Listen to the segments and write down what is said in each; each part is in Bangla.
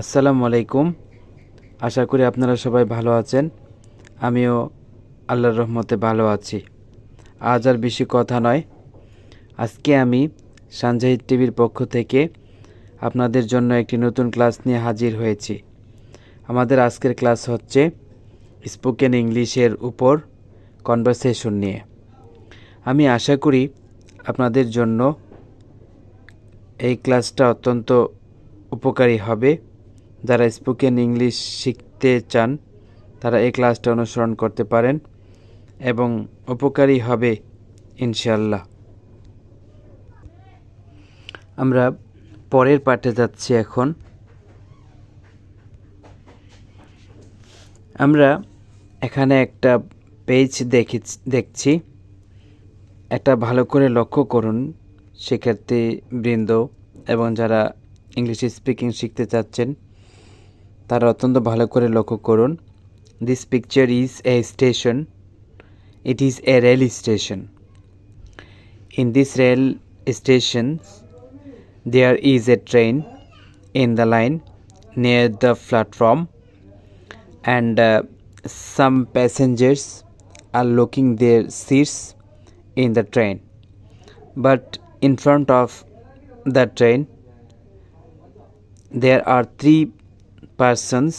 আসসালামু আলাইকুম। আশা করি আপনারা সবাই ভালো আছেন। আমিও আল্লাহর রহমতে ভালো আছি। আজ আর বেশি কথা নয়। আজকে আমি সানজাহিদ টিভির পক্ষ থেকে আপনাদের জন্য একটি নতুন ক্লাস নিয়ে হাজির হয়েছি। আমাদের আজকের ক্লাস হচ্ছে স্পোকেন ইংলিশের উপর কনভারসেশন নিয়ে। আমি আশা করি আপনাদের জন্য এই ক্লাসটা অত্যন্ত উপকারী হবে। যারা স্পোকেন ইংলিশ শিখতে চান, তারা এই ক্লাসটা অনুসরণ করতে পারেন এবং উপকারী হবে ইনশাল্লাহ আমরা পরের পাঠে যাচ্ছি এখন। আমরা এখানে একটা পেজ দেখি দেখছি। একটা ভালো করে লক্ষ্য করুন শিক্ষার্থী বৃন্দ এবং যারা ইংলিশ স্পিকিং শিখতে চাচ্ছেন। তারা অত্যন্ত ভালো করে লক্ষ্য করুন this picture is a station it is a rail station in this rail station there is a train in the line near the platform and uh, some passengers are looking their seats in the train but in front of the train there are three persons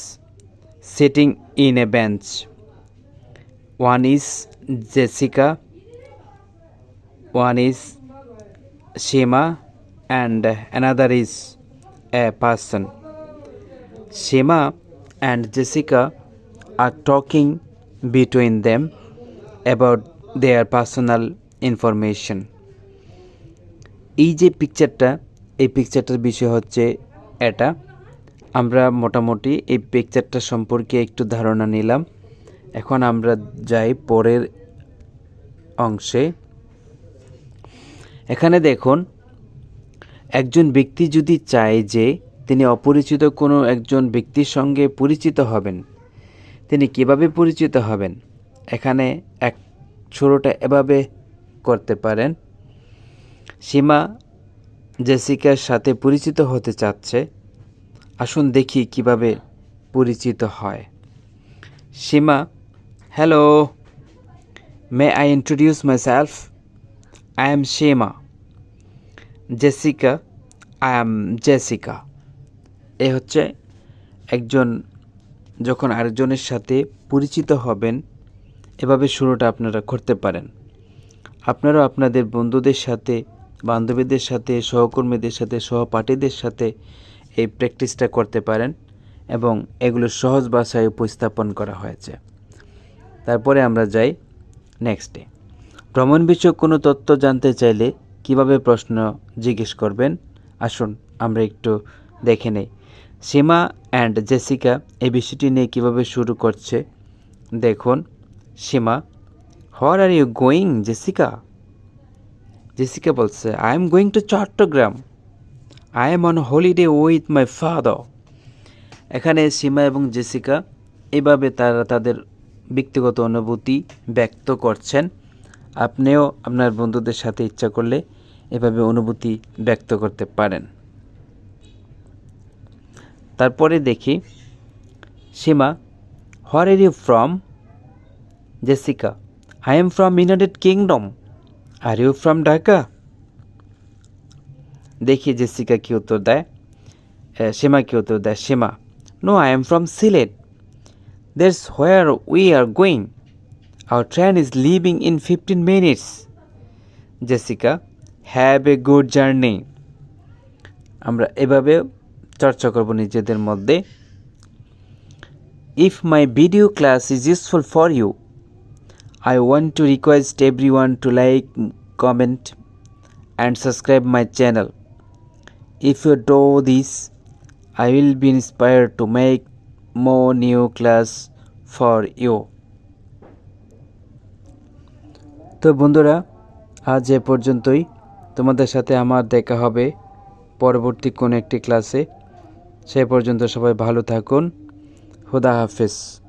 sitting in a bench one is jessica one is shema and another is a person Shema and Jessica are talking between them about their personal information. এই যে পিকচারটা এই পিকচারটার বিষয় হচ্ছে এটা আমরা মোটামুটি এই পিকচারটা সম্পর্কে একটু ধারণা নিলাম। এখন আমরা যাই পরের অংশে। এখানে দেখুন, একজন ব্যক্তি যদি চায় যে তিনি অপরিচিত কোনো একজন ব্যক্তির সঙ্গে পরিচিত হবেন, তিনি কীভাবে পরিচিত হবেন? এখানে এক শুরুটা এভাবে করতে পারেন। সীমা জেসিকার সাথে পরিচিত হতে চাচ্ছে। আসুন দেখি কীভাবে পরিচিত হয়। Seema hello may I introduce myself I am Seema Jessica I am Jessica এ হচ্ছে একজন, যখন আরেকজনের সাথে পরিচিত হবেন, এভাবে শুরুটা আপনারা করতে পারেন। আপনারাও আপনাদের বন্ধুদের সাথে, বান্ধবীদের সাথে, সহকর্মীদের সাথে, সহপাঠীদের সাথে এই প্র্যাকটিসটা করতে পারেন এবং এগুলো সহজ ভাষায় উপস্থাপন করা হয়েছে। তারপরে আমরা যাই নেক্সটে ভ্রমণ বিষয়ক কোনো তথ্য জানতে চাইলে কীভাবে প্রশ্ন জিজ্ঞেস করবেন? আসুন, আমরা একটু দেখে নেই। সীমা অ্যান্ড জেসিকা এই বিষয়টি নিয়ে কীভাবে শুরু করছে? দেখুন, Seema where are you going Jessica? Jessica বলছে I am going to Chittagong I am on holiday with my father এখানে সীমা এবং জেসিকা এভাবে তারা তাদের ব্যক্তিগত অনুভূতি ব্যক্ত করছেন। আপনিও আপনার বন্ধুদের সাথে ইচ্ছা করলে এভাবে অনুভূতি ব্যক্ত করতে পারেন। তারপরে দেখি, Seema where are you from Jessica I am from United Kingdom are you from Dhaka দেখি জেসিকা কি উত্তর দেয় সীমা কি উত্তর দেয়, Seema no I am from Sylhet that's where we are going our train is leaving in fifteen minutes Jessica have a good journey আমরা এভাবে চর্চা করব নিজেদের মধ্যে। If my video class is useful for you I want to request every one to like comment and subscribe my channel if you do this I will be inspire to make more new class for you তো বন্ধুরা, আজ এ পর্যন্তই। তোমাদের সাথে আমার দেখা হবে পরবর্তী কোন একটি ক্লাসে সে পর্যন্ত সবাই ভালো থাকুন। খুদা হাফেজ।